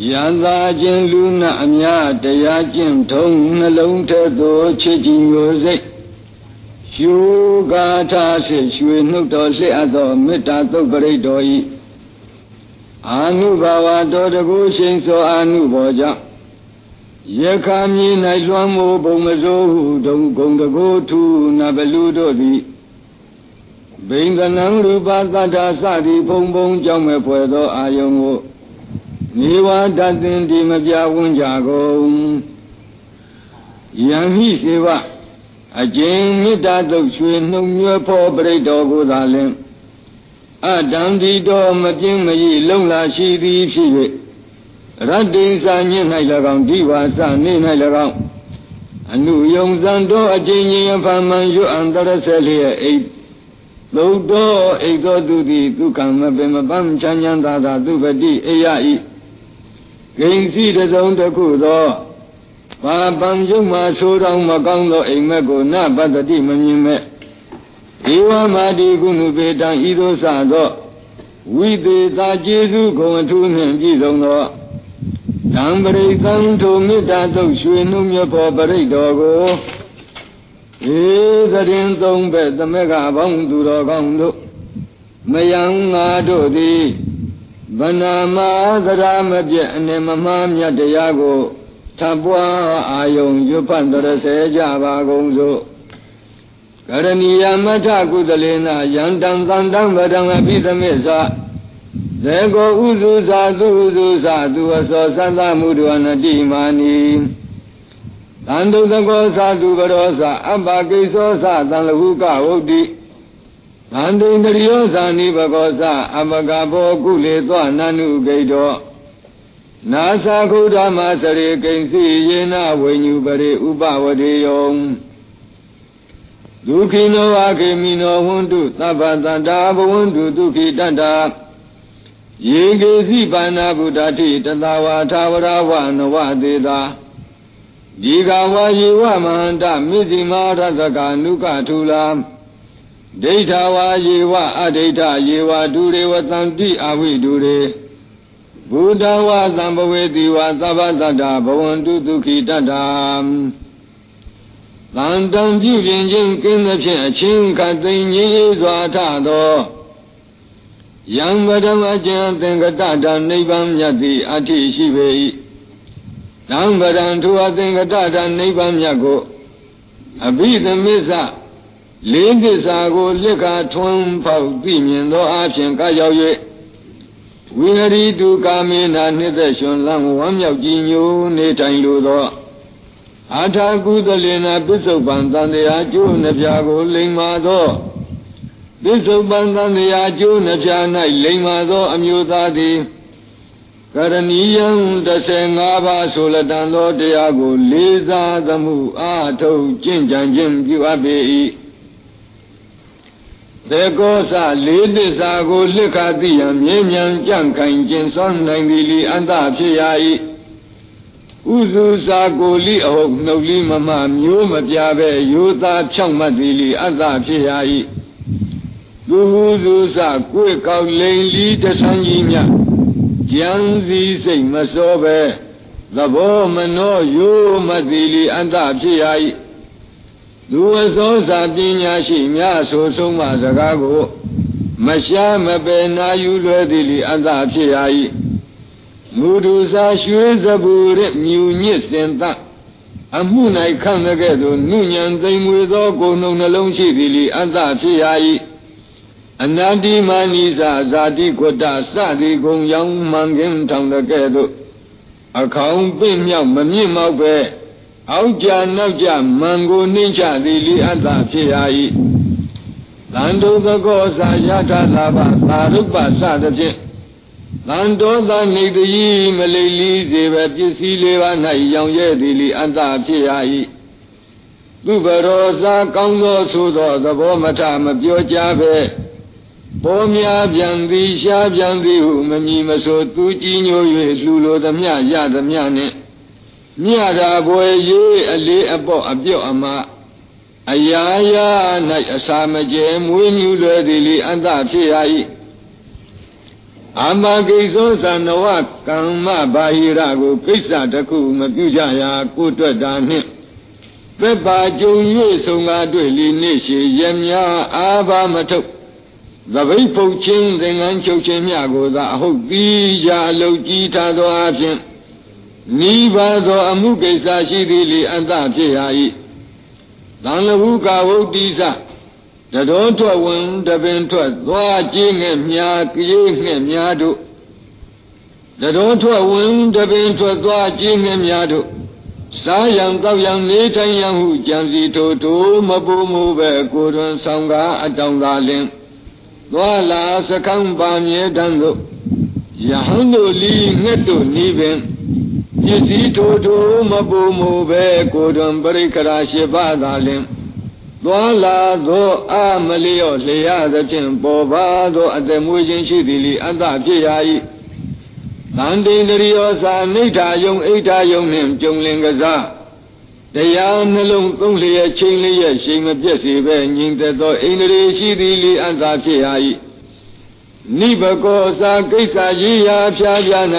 ယန္တာခြင်းလူနာအများတရားကျင့်ထုံးနှလုံးထဲသို့ချစ်ကြည်မျိုးစိတ်ရှုကာထာရှိရွှေနှုတ်တော်လျှက်သောမေတ္တာသုတ်ပရိတ်တော်ဤအာနုဘာဝတော်တကူရှိန်စောအာနုဘောကြောင့်ယခာမြေ၌လွှမ်းမိုးဘုံမစိုးဟုဒုံဂုံတကိုထုနဘလူတို့သည်ဘိင်္ဂနံရူပသတ္ထာစသည်ဘုံဘုံကြောင့်မဲ့ဖွယ်သောအာယုံကို နေဝတသင်ဒီမပြဝန်းကြကုန်ယံဟိစေဝအကျဉ်မေတ္တာတုတ်ရွှေနှုံမြဲဖောပရိတ်တော်ကိုသာလင်အတံဒီတော်မပြင်းမရလုံလာရှိသည်ဖြစ်၍ရတ္တိစာညစ်၌၎င်းဒီဝါစနေ၌၎င်းအနုယုံဇံတော်အကျဉ်ရင်ဖန်မှန်ရွအန္တရဆက်လျက်အိသုတ်တော်အိသောသူသည်ဒုက္ခမပင်မပန်းချမ်းချမ်းသာသာသူပတိအေယဤ ဂိဉ္စီတစုံတစ်ခုသောဘာပံယုံမှာဆိုတော်မကောင်းသောအိမ်မက်ကိုနပတ္တိမမြင်မဲ့ဧဝမာတိကုဏုပေတံဤသို့စသောဝိသေသာကျေစုဂုံအထူးနှင့်ပြည့်စုံသောတံပရိသံထိုမေတ္တာတုတ်ရွှေနှုမြဖောပရိတ်တော်ကိုဧသရင်သုံးဘက်သမက်ကဘောင်းသူတော်ကောင်းတို့မယံငါတို့သည် ဗနာမသရမပြည့်အနေမမှားမြတ်တရားကိုထပ်ပွားအာယုံရွတ်ဖတ်တော်ဆဲကြပါကုန်စို့ကရဏီယမထကုသလေနယန္တံသန္တံဗဒံအပိသမေသာသေကိုဥစုသာသူဥစုသာသူအစောသတ္တမှုဒဝနတိမာနီတန်တုသကောသာသူကရောသာအပ္ပကိသောသာတန်လဟုကဝုတ်တိ သန္တိန္တရိယောသာနိဘကောသာအပကဘောကုလေသောနန္နုဂိတောနာသာခုဓမ္မစရေကိဉ္စီယေနဝိညုပရိဥပဝတိယောဒုခိနောအခေမိနောဝန္တုသဗ္ဗတန္တာဘဝန္တုဒုခိတတ္တာယေကေစီပါဏဗုဒ္ဓတိတသဝါထာဝရဝနဝသေတာဒီကဝါယေဝမဟန္တမိသိမာရသကနုကထူလာ ဒိဋ္ဌဝါယေဝအဒိဋ္ဌယေဝဒုရေဝသံတိအဝိဒုရေဘုဒ္ဓဝါသံဘဝေတိဝါသဗ္ဗတတ္တာဘဝန္တုဒုခိတတ္တာတန်တံပြုပြင်ခြင်းကင်းသဖြင့်အချင်းခတ်သိင်ကြီးစွာထသောယံဗဒမကျန်သင်္ကတတနိဗ္ဗာန်မြတ်သည်အဋ္ဌိရှိပေ၏တံဗဒံထိုအသင်္ကတတနိဗ္ဗာန်မြတ်ကိုအဘိသမစ္ဆ လေးသစ္စာကိုလက်ခါထွန်းပေါက်သိမြင်သောအဖြစ်ကရောက်၍ဝိဟရိတုကာမေနာနှစ်သက်ရှင်လန်းဝမ်းမြောက်ကြည်ညိုနေထိုင်လိုသောအာထာကုသလေနာပစ္စုပန်တန်တရားကျိုးနှပြကိုလိမ္မာသောပစ္စုပန်တန်တရားကျိုးနှပြ၌လိမ္မာသော အမျိုးသားသည်ကရဏီယံ15ပါးဆိုလတန်သောတရားကို လေးစားသမှုအာထုတ်ကျင့်ကြံခြင်းပြုအပ်ပေ၏ သေကောစလေးသစ္စာကိုလက်ခသိရန်မြဲမြံကြံ့ခိုင်ကျင်စွမ်းနိုင်သည်လီအန္တဖြစ်ရ၏ဥစုစာကိုလိအဟုတ်နှုတ်လိမမမျိုးမပြပဲရိုးသားဖြောင့်မတ်သည်လီအတ္တဖြစ်ရ၏သူဟုစုစာကိုယ်ကောက်လိန်လီတဆန်းကြီးမြကြံစည်းစိတ်မစောပဲသဘောမနောရိုးမသည်လီအတ္တဖြစ်ရ၏ လူအစောစာပညာရှိများဆိုဆုံးမစကားကိုမရှားမပယ်နာယူလွယ်သည်လီအတ္တဖြစ်ရ၏မူဒုစာရွှေစပူရမြူညစ်စင်သအမှု၌ခံတဲ့ကဲ့သို့နုညံသိမ်မွေသောကိုယ်နှုံနှလုံးရှိသည်လီအတ္တဖြစ်ရ၏အနန္တိမာနိစာဇာတိကွတ္တစသည်ကုံရောင်မှန်ကင်းထောင်တဲ့ကဲ့သို့အခေါင်ပင့်မြောက်မမြင့်မောက်ပဲ အောက်ကြနောက်ကြမန်ကိုနှင်းချသည်လီအတ္တဖြစ်ရ၏တန်တုသကောစာယထာလာဘသာရုပ္ပစသဖြင့်တန်တောသနေတည်းမလိလီစေပဲပစ္စည်းလေးပါး၌ရောင်ရဲသည်လီအတ္တဖြစ်ရ၏သူဘရောစာကောင်းသောဆိုသောသဘောမထမပြောကြပဲပေါ်များပြန်သည်ရှားပြန်သည်ဟုမမီမဆိုသူကြည်ညို၍လှူလိုသမျှရသမျှနှင့် မြတာဘွယ်ရေးအလေးအပေါ့အပြော့အမအရာရာ၌အစာမကျဲမွေးမြူလွယ်သည်လီအတ္တဖြစ်ရ၏အာမကိသောသနဝကမ္မဘာဟိရကိုကိစ္စတစ်ခုမပြုကြရာကိုတွက်တာနှင့်ပက်ပါကြုံ၍ဆုံးကားတွေ့လီနေရှိရမြအာဘာမထုတ်သပိတ်ဖုတ်ချင်းသင်္ကန်းချုပ်ချင်းမြကိုသာအဟုတ်ပြီးရာအလုတ်ကြီးထားသောအဖြစ် နိဗ္ဗာန်သော အမှုကိစ္စရှိသည်လေအတ္တဖြစ်ရာ၏သံလဟုကာဝုတ်တိစတတော်ထွက်ဝင်တပင်ထွက်သွားကြည့်ငှက်မြာကြေးငှက်များတို့တတော်ထွက်ဝင်တပင်ထွက်သွားကြည့်ငှက်များတို့စားရန်တောက်ရန်နေထိုင်ရန်ဟုကြံစီထိုးထိုးမပူမှုပဲကိုယ်တွင်ဆောင်ကားအတောင်သာလင်သွားလာစကံပါမြဲတန်းတို့ယဟန်တို့လီငှက်တို့နီးပင် ပစ္စည်းထိုးထိုးမပူမှုပဲကိုယ်တွင်ပရိက္ခရာရှိပါသာလင်သွားလာသောအမလျော့လျာသဖြင့်ပေါ်ပါသောအသက်မွေးခြင်းရှိသည်လီအတ္တဖြစ်ရာ၏တန်တိန္ဒရိယောသာအိဋ္ဌာယုံအိဋ္ဌာယုံနှင့်ကြုံလင်ကစားတရားနှလုံးသုံးလျက်ချိန်လျက်ရှိန်မပြည့်စေပဲညီသက်သောအိန္ဒြေရှိသည်လီအတ္တဖြစ်ရာ၏နိဘကောသာကိစ္စရေးရာဖြာဖြာ၌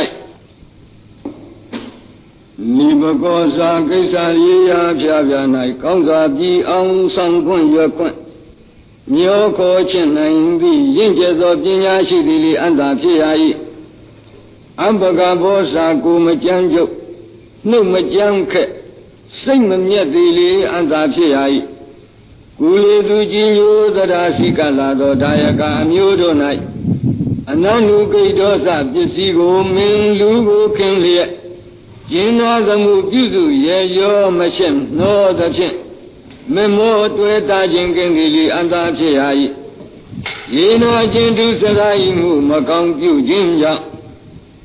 နိမကောစာကိစ္စရေးရာဖြာဖြာ၌ကောင်းစွာပြီးအောင်ဆောင်ခွင့်ရွယ်ခွင့်မျောခေါ်ခြင်းနိုင်သည့်ရင့်ကျက်သောပညာရှိသည်လေအတ္တဖြစ်ရာ၏အဘဂဘောစာကိုမကြမ်းကြုတ်နှုတ်မကြမ်းခက်စိတ်မမြတ်သည်လေအတ္တဖြစ်ရာ၏ကုလေသူကြီးညိုသရာစိကလာသောဒါယကအမျိုးတို့၌အနန္တုကိတောသပစ္စည်းကိုမင်းလူကိုခင်လျက် ကျင်းသောသမှုပြုစုရေရောမရှင်းနှောသဖြင့်မမောတွေ့တာခြင်းကင်းသည်လီအန္တာဖြစ်ရာ၏ယေနာခြင်းသူစရာဤမှုမကောင်းပြုခြင်းကြောင့်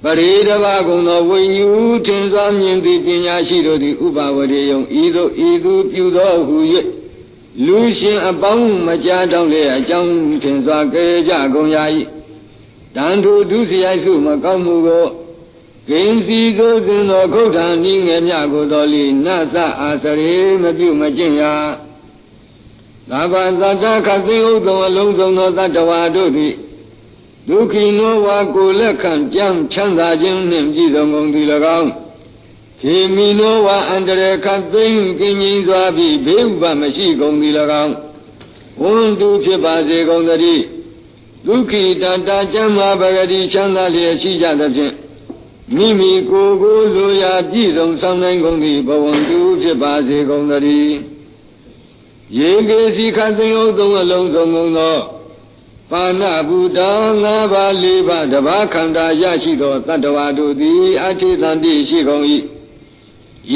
ပရိဒဘကုံသောဝိညူထင်စွာမြင်သည်ပညာရှိတို့သည်ဥပဝရေယုံဤသို့ဤသူပြုသောဟု၍လူရှင်အပေါင်းမကြားတောင်းလေအကြောင်းထင်စွာကြဲကြကုန်ရာ၏တန်ထိုဒုစရိုက်စုမကောင်းမှုကို ဂိဉ္စီကိုသင်သောခုဋ္ဌာနိငယ်မြကိုတော်လီနသအာစရေမပြုမကျင့်ရာသာဘာသတ္တခသိဥဒ္ဓံအလုံးစုံသောတတ္တဝါတို့သည်ဒုက္ခိနောဝါကိုလက်ခံကြံချမ်းသာခြင်းနှင့်ပြည့်စုံကုန်သည်၎င်းခေမီနောဝါအန္တရေခသိမ့်ကင်းကြီးစွာပြီးဘေးဥပမရှိကုန်သည်၎င်းဝန္တုဖြစ်ပါစေကုန်သတည်းဒုက္ခိတတကျမ်းမာပဂတိချမ်းသာလျက်ရှိကြသဖြင့် မိမိကိုယ်ကိုလိုရာပြည့်စုံဆောင်နိုင်ကုန်သည့်ဘဝံတူဖြစ်ပါစေကုန်သတည်းရေကေစီခသိင်ဥသုံးအလုံးစုံကုန်သောပါဏဗုဒ္ဓငါးပါးလေးပါးတပါးခန္ဓာရရှိသောတတ္တဝါတို့သည်အထေတန်တိရှိကုန်၏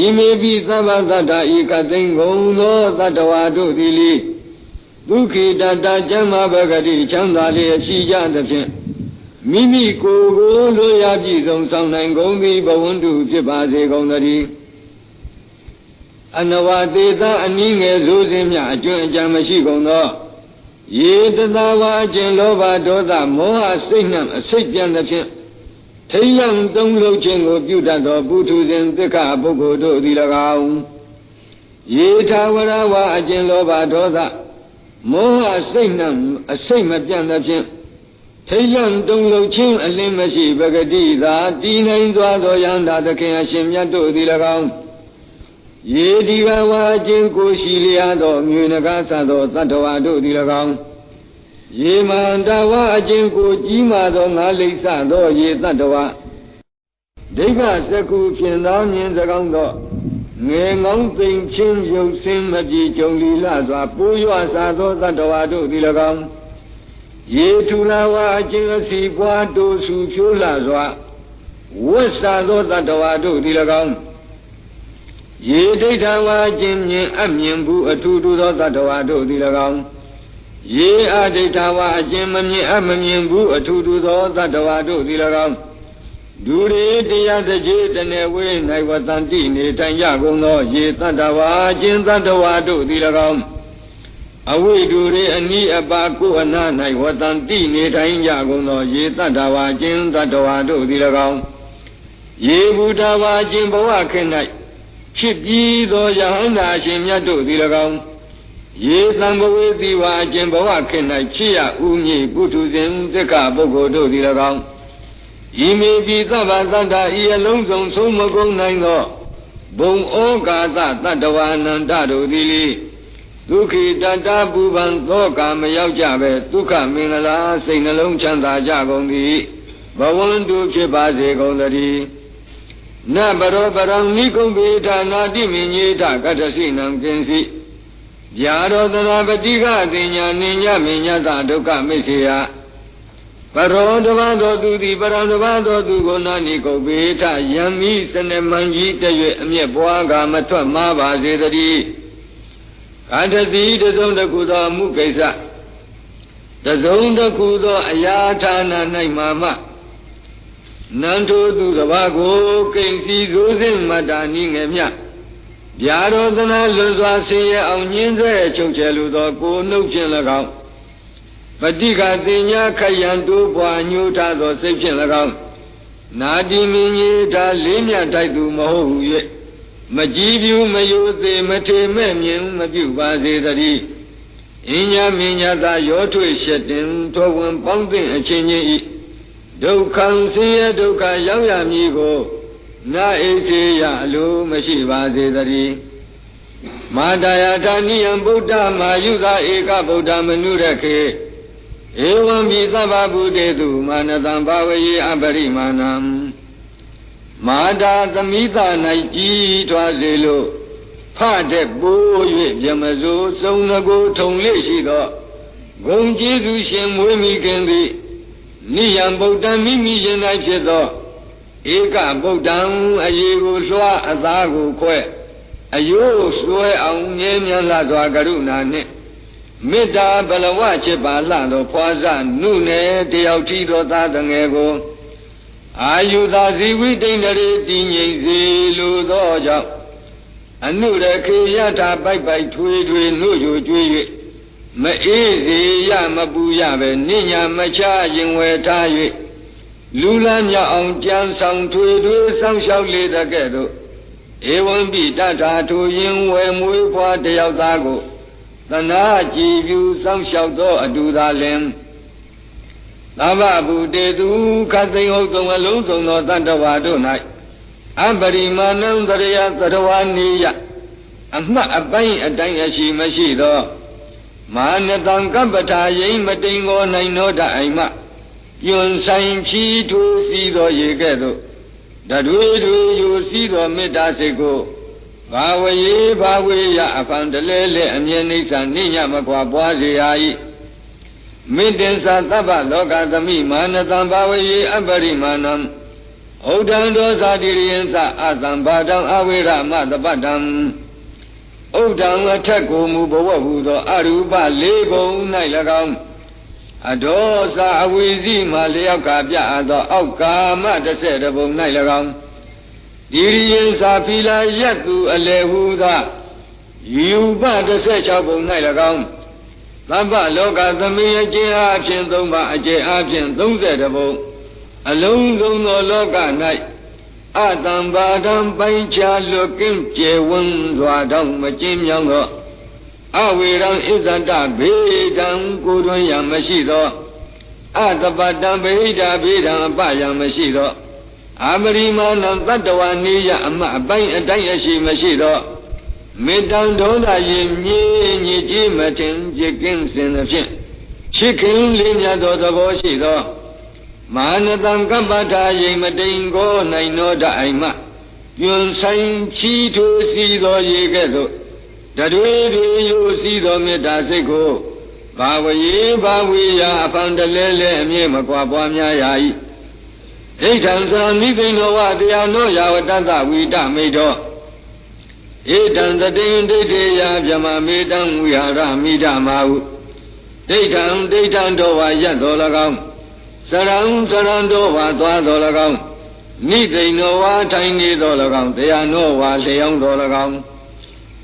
ဤမေပိသဗ္ဗတ္တဤကသိင်ကုန်သောတတ္တဝါတို့သည်လေဒုက္ခိတတကျမ်းမာပဂတိချမ်းသာလျက်ရှိကြသဖြင့် မိမိကိုယ်ကိုလိုရာပြည့်စုံဆောင်နိုင်ကုန်သည်ဘဝန္တုဖြစ်ပါစေကုန်သတည်းအနဝတေသအနည်းငယ်ဆိုစဉ်မြအကျွမ်းအကြံမရှိကုန်သောယေတသာဝအကျင့်လောဘဒေါသမောဟစိတ်နှံအစိတ်ပြန်သဖြင့်ထိယံသုံးလုံးခြင်းကိုပြုတတ်သောပုထုဇဉ်သက္ခပုဂ္ဂိုလ်တို့သည်၎င်းယေထာဝရဝအကျင့်လောဘဒေါသမောဟစိတ်နှံအစိတ်မပြတ်သဖြင့် ထိတ်လန့်တုန်လှုပ်ခြင်းအလင်းမရှိပဂတိသာတည်နိုင်သွားသောယန္တာသခင်အရှင်မြတ်တို့သည်၎င်းယေဒီဘဝအချင်းကိုရှိလျာသောမြွေနဂါသသောတတ္တဝါတို့သည်၎င်းယေမန္တဝအချင်းကိုကြီးမာသောငါလိစ္ဆသောယေတတ္တဝါဒိဋ္ဌစကုဖြင့်သောမြင်စကောင်းသောငယ်ငောင်းသိမ်ချင်းရုပ်ဆင်းမပြေကြုံလီလာစွာပိုးရွစာသောတတ္တဝါတို့သည်၎င်း ရေထူလာဝအချင်းအစီပွားတို့စုဖြိုးလာစွာဝတ်စာသောတတ္တဝါတို့သည်၎င်းရေဒိဋ္ဌဝါခြင်းမြင်အမြင်ဘူးအထူးထူးသောတတ္တဝါတို့သည်၎င်းရေအဒိဋ္ဌဝါအခြင်းမမြင်အမမြင်ဘူးအထူးထူးသောတတ္တဝါတို့သည်၎င်းဒူရီတရားတကြီးတနေဝေး၌ဝတန်တိနေထိုင်ကြကုန်သော ရေတတ္တဝါခြင်းတတ္တဝါတို့သည်၎င်း အဝိဒူရေအနိအပါကိုအနာ၌ဝတန်တိနေထိုင်ကြကုန်သော ရေတတ္တဝါခြင်းတတ္တဝါတို့သည်၎င်းရေဘူတဝါခြင်းဘဝခေ၌ဖြစ်ပြီးသောယဟန္တာရှင်မြတ်တို့သည်၎င်းရေသံဘဝေတိဝါခြင်းဘဝခေ၌ချစ်ရဥညိပုထုဇဉ်သက္ကပုဂ္ဂိုလ်တို့သည်၎င်းဤမေပိသဗ္ဗတတ္တဤအလုံးစုံဆုံးမကုန်နိုင်သောဘုံဩကာသတတ္တဝါအနန္တတို့သည်လေ ဒုက္ခိတတပူပန်သောကာမရောက်ကြပဲဒုက္ခမင်္ဂလာစိတ်နှလုံးချမ်းသာကြကုန်သည်ဘဝန္တုဖြစ်ပါစေကုန်သတည်းနဘရောပရံနိကုံပေဌာနာတိမင်ညေထကတ္တစိနံကင်စီဗျာရောတရာပတိကအသိညာနိညာမညတဒုက္ခမိစ္ဆေယပရောတဘာသောသူသည်ပရံတဘာသောသူကိုနာနိကုပေထယံမိစနမန်ကြီးတရွေအမျက်ပွားကမထွက်မှားပါစေတည်း ကာတတိတစုံတခုသောအမှုကိစ္စတစုံတခုသောအရာဌာန၌မှာမှနန္ထိုသူတဘာကိုကိဉ္စီဇိုးစင်မတ္တာနိငယ်မြဗျာရောသနာလွန်စွာဆင်းရဲအောင်ညင်းဆဲချုပ်ချယ်လိုသောကိုနှုတ်ဖြင့်၎င်းပฏิကတင်ညာခယံတိုးပွားညှိုးထားသောစိတ်ဖြင့်၎င်းနာတိမင်းကြီးဒါလေးမြတ်တိုက်သူမဟုတ်ဟု၍ မကြည်ပြူမယိုသေးမထေမဲ့မြင်မပြုပါစေတည်းအင်းညာမင်းညာသာရောထွေရှက်တင်ထောဝင်ပေါင်းတဲ့အချင်းချင်းဤဒုက္ခံဆင်းရဲဒုက္ခရောက်ရမည်ကိုနာဣစေယအလိုမရှိပါစေတည်းမာတာယထာနိယံဗုဒ္ဓမာယုသာဧကဗုဒ္ဓမနုရခေဧဝံပိသဗ္ဗဗုတေတုမာနတံဘာဝယေအပရိမာဏံ မာတာသမိသ၌ကြီးထွားစေလို့ဖတဲ့ပိုး၍မြမစိုးစုံငကိုထုံလေးရှိသောဂုံကျေးဇူးရှင်မွေးမိခင်သည်နိယံဗုဒ္ဓမိမိရင်၌ဖြစ်သောဧကဗုဒ္ဓံအရေးကိုလွှားအသားကိုခွဲအယိုးဆွဲအောင်ငြင်းမြတ်စွာကရုဏာနှင့်မေတ္တာဘလဝချစ်ပါလှသောဖွာဇနုနယ်တယောက်ထီသောသားတငယ်ကို အာယုသာဇီဝိတိန်တရေတည်ငြိမ်စေလိုသောကြောင့်အနုရခေယထာပိုက်ပိုက်ထွေးထွေးနှုတ်ယူကျွေး၍မအေးစေရမပူရပဲနိညာမချရင်ဝယ်ထား၍လူလန်းမြောက်အောင်ကြံဆောင်ထွေထွေးဆောင်းလျှောက်လေတဲ့ကဲ့သို့ဧဝံပိတထာထူရင်ဝယ်မွေးဖွားတယောက်သားကိုသနာကြည်ပြူစောင့်ရှောက်သောအတူသာလင် သဗ္ဗဗုတေသူခသိဟုတ်သောအလုံးစုံသောတတ္တဝါတို့၌အပရိမာဏံတရယသရဝနိယအမှတ်အပိုင်းအတိုင်းအရှိမရှိသောမာနတံကပ္ပထာယိမတိန်ကိုနိုင်သောတအိမ်မှယွန်ဆိုင်ဖြီးထိုးစီသောရေကဲ့သို့တတွေတွေယူစီသောမေတ္တာစိတ်ကိုဘာဝရေဘာဝေယအဖန်တလဲလဲအမြဲနိစ္စနိညမကွာပွားစေရာဤ မေတ္တင်္စာသဗ္ဗလောကသမိမာနတံဘာဝရေအပရိမာဏံဩဒံဒောဇာတိရိယံသအသံဘာတံအဝိရမတပတ္တံဩဒံအထက်ကိုမူဘဝဟုသောအရူပလေးပုံ၌၎င်းအဒောသာအဝိဇိမှလျောက်ကပြအပ်သောအောက်ကာမတစ်ဆက်တပုံ၌၎င်းဒီရိယသာဖီလာရက်သူအလေဟုသာယူပ16ပုံ၌၎င်း သဗ္ဗလောကသမီးအကျဉ်းအားဖြင့်3ပါအကျဉ်းအားဖြင့်30ပုံအလုံးစုံသောလောက၌အတံပါဒံပိုင်းခြားလွတ်ကင်းကျေဝန်းစွာတောင်းမကျင်းမြောင်းသောအဝေရံဣဇန္တဘေဒံကိုတွင်ရမရှိသောအတပတံဗိဒာဘေဒံအပယံမရှိသောအာမရိမာနံတတ္တဝနေယအမအပိုင်းအတိုင်းအရှိမရှိသော မေတ္တံဒေါသရင်မြေညစ်ကြီးမထင်จิตကင်းစင်သဖြင့်ချစ်ခင်လေးမြတ်သောသဘောရှိသောမာနတံကပ္ပထာယိမတိန်ကိုနိုင်သောတအိမ်မှကျွန်းဆိုင်ချီထိုးစီသောရေကဲ့သို့တတွေတွေယူစီသောမေတ္တာစိတ်ကိုဘာဝရေဘာဝေယအဖန်တလဲလဲအမြဲမကွာပွားများရာ၏ဣဋ္ဌံသံမိသိဏောဝတရားနောယာဝတ္တဝိတမေတော ဣဋ္ဌံတတိယဒိဋ္ဌေယဗြမမေတံဝိဟာရမိဓမာဟုဒိဋ္ဌံဒိဋ္ဌံတော်ဝါရက်တော်၎င်းစရံစရံတော်ဝါသွားတော်၎င်းနိသိဏောဝါထိုင်နေတော်၎င်းတရားနောဝါလျောင်းတော်၎င်း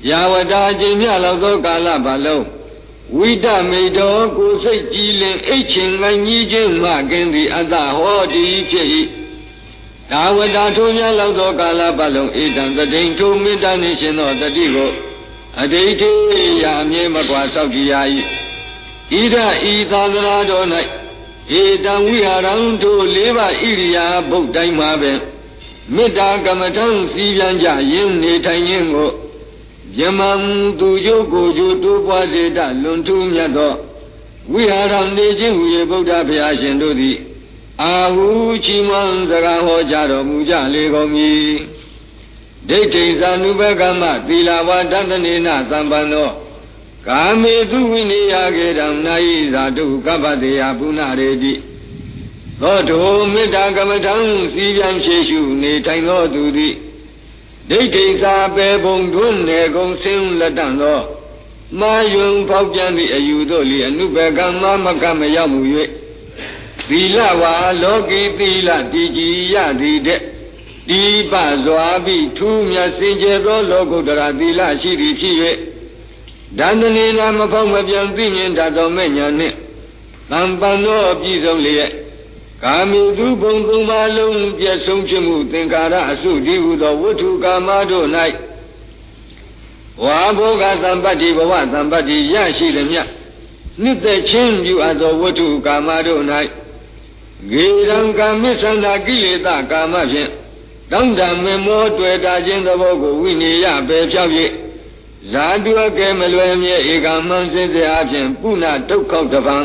ယာဝတာခြင်းမြလောက်သောကာလပတ်လုံးဝိတမေတောကိုစိတ်ကြည်လင်အိတ်ချင်ငိုင်းကြီးခြင်းမှကင်းသည်အတ္တဟောတိဖြစ်၏ ဒါဝတာထိုးများလောက်သောကာလပတ်လုံးဣဒံတတိန်ထိုမေတ္တာနှင့်ရှင်သောတတိကိုအတိတ်ထေယာအမြဲမကွာဆောက်ကြည်ရ၏ဣဒဤသာသနာတော်၌ဣဧတံဝိဟာရံတို့လေးပါဣရိယာပုတ်တိုင်းမှာပဲမေတ္တာကမ္မထံစီပြန်ကြရင်းနေထိုင်ရင်းကိုယမံသူကျိုးကိုကျိုးတိုးပွားစေတလွန်ထူးမြတ်သောဝိဟာရနေခြင်းဟူ၍ဗုဒ္ဓဘုရားရှင်တို့သည် အာဟုချီးမွမ်းစကားဟောကြားတော်မူကြလေကုန်မည်ဒိဋ္ဌိဇာနုဘကမသီလဝါဒတနေနသံပန္နောကာမေသူဝိနိယကေတံနာယိဇာတုကပ္ပတေယပုဏ္ဏရေတိသောတောမေတ္တာကမ္မထံစီပြန်ဖြည့်ရှုနေထိုင်သောသူသည်ဒိဋ္ဌိသာပေပုံတွန်းနေကုန်ဆင်းလက်တန်သောမာယွန်ဖောက်ပြန်သည့်အယူတို့လီအနုဘကမမကမရောက်မှု၍ သီလဝါလောကီသီလတည်ကြည်ရသည်တဲ့ဒီပစွာပြီးထူးမြတ်စင်ကြယ်သောလောကုတ္တရာသီလရှိသည်ဖြစ်၍ဒန္တနေနာမဖောက်မပြန်သိမြင်တတ်သောမဲ့ညာနှင့်တံပန်သောအပြည့်စုံလျက်ကာမိသူဘုံသုံးပါးလုံးပြည့်စုံဖြစ်မှုသင်္ကာရအစုဒီဟုသောဝတ္ထုကာမတို့၌ဝါဘောဂသံပတ္တိဘဝသံပတ္တိရရှိသည်မြတ်နှစ်သက်ချင်းပြုအပ်သောဝတ္ထုကာမတို့၌ ဂေရံကာမိသန္တာကိလေသာကာမဖြင့်တောင်းတမေမောတွေ့တာခြင်းသဘောကိုဝိနည်းရပဲဖြောက်၍ဇာတုအကဲမလွယ်မြဲဧကမံစင်စေအဖြင့်ပုဏ္ဏဒုက္ခောက်တပံ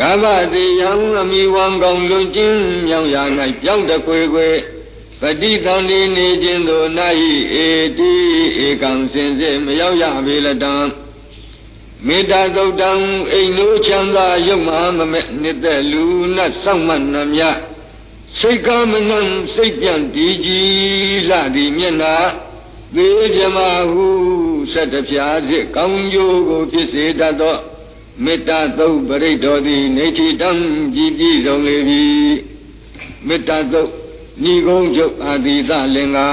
ကဗ္ဗတိယံအမိဝံကောင်းလွန်ကျင်းမြောင်ရာ၌ပြောင်းတခွေခွေပฏิသန္တိနေခြင်းသို့နာဟိဧတိဧကံစင်စေမရောက်ရပေလတံ မေတ္တာသုတ်တံအိမ်တို့ချမ်းသာရုပ်မမမဲ့နှစ်သက်လူနတ်စောင့်မှနှမြစိတ်ကမနံစိတ်ပြန်တည်ကြည်လှသည်မျက်နာသေးပြမဟုဆက်တပြားစစ်ကောင်းကျိုးကိုဖြစ်စေတတ်သောမေတ္တာသုတ်ပရိတ်တော်သည်နေချီတံကြည်ပြည့်စုံလေပြီမေတ္တာသုတ်ညီကုန်းချုပ်အာတိသလင်္ကာ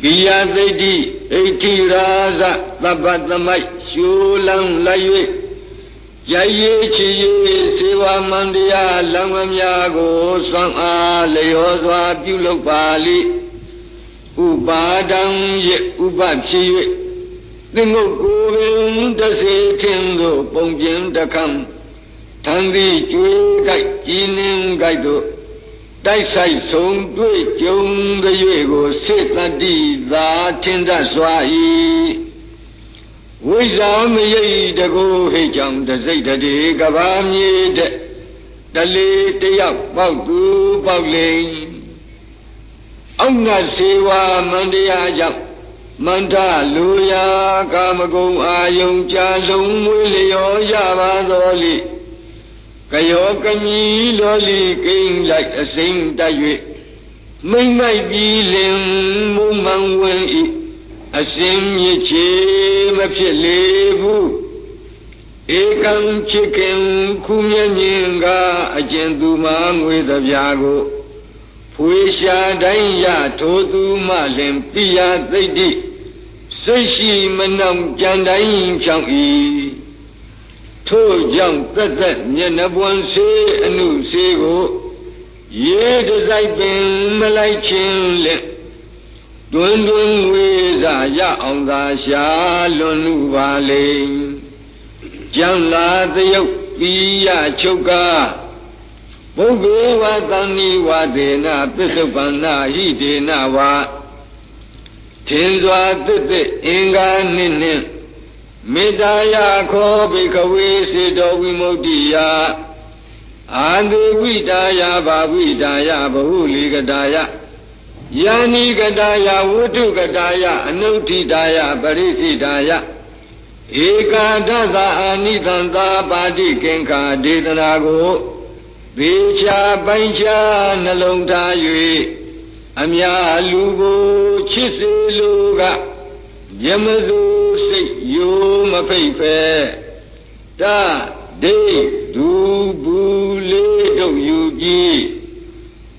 ပိယသိတိ ဣတိရာဇသဗ္ဗသမိုက်ရှူလံလိုက်၍ရည်ချီစေဝမန္တရားလံမများကိုသွမ်းအားလျောစွာပြုလုပ်ပါလိဥပါဒံယေဥပဖြစ်၍သင်္ဂုတ်ကိုပင်တစေထင်သို့ပုံကျင်တခံထံသည်ကျွေးကြိုက်ကြည်နှင်းကြိုက်သို့ တိုက်ဆိုင်ဆုံးတွေ့ကြုံကြွေကိုစေတတိသာထင်တတ်စွာ၏ဝိဇာမရိတ်တကူဟိတ်ကြောင့်တစိတ်တည်းကဘာမြေတဲ့တလေတယောက်ပေါက်သူပေါက်လိမ့်အောက်ငါစေဝါမန္တရားကြောင့်မန္တလူယာကာမဂုံအာယုံကြာလုံးမွေးလျောရပါတော်လိ ကယောကမီလောလီကိန်းလိုက်အစိမ့်တက်၍မိမ့်မိုက်ပြီးလင်မုံမှန်ဝင်ဤအစင်မြစ်ချေမဖြစ်လေဘူးဧကံချစ်ခင်ခုမြင့်မြင်ကအကျဉ်သူမငွေသဗျာကိုဖွေရှာတိုင်းရထိုသူမှလင်ပိယသိတ္တိစိတ်ရှိမနှောင်ကြံတိုင်းဖြောင်း၏ ထို့ကြောင့်သက်သက်မျက်နှပွန်စေအနုစေကိုရေတစိုက်ပင်မလိုက်ခြင်းလက်တွင်တွင်ဝေစာရအောင်သာရှာလွန်လူပါလေကျမ်းလာသယုတ်ပိယချုပ်ကားဘုဗေဝသံနိဝဒေနပစ္စုပန္နာဟိဒေနဝါထင်စွာသစ်သစ်အင်္ဂါနှင့်နှင့် မေတ္တာယခောဘိကဝေစေတောဝိမု ക്തി ယအာတိဝိတာယဘာဝိတာယဘဟုလီကတာယယာနိကတာယဝုထုကတာယအနုဋ္ဌိတာယပရိစိတာယဧကာဒသအာနိသံသာပါတိကင်္ခာဒေသနာကိုသေချာပိုင်ချာနှလုံးထား၍အများလူကိုချစ်စေလိုကယမသူစိတ် ယိုမဖိတ်ဖဲတဒိဒူဘူးလေးတို့ယူကြည်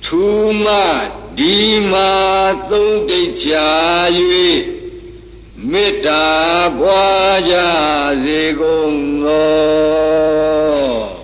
ထူမဒီမာသုံးတိတ်ချာ၍မေတ္တာပွားကြစေကုန်သော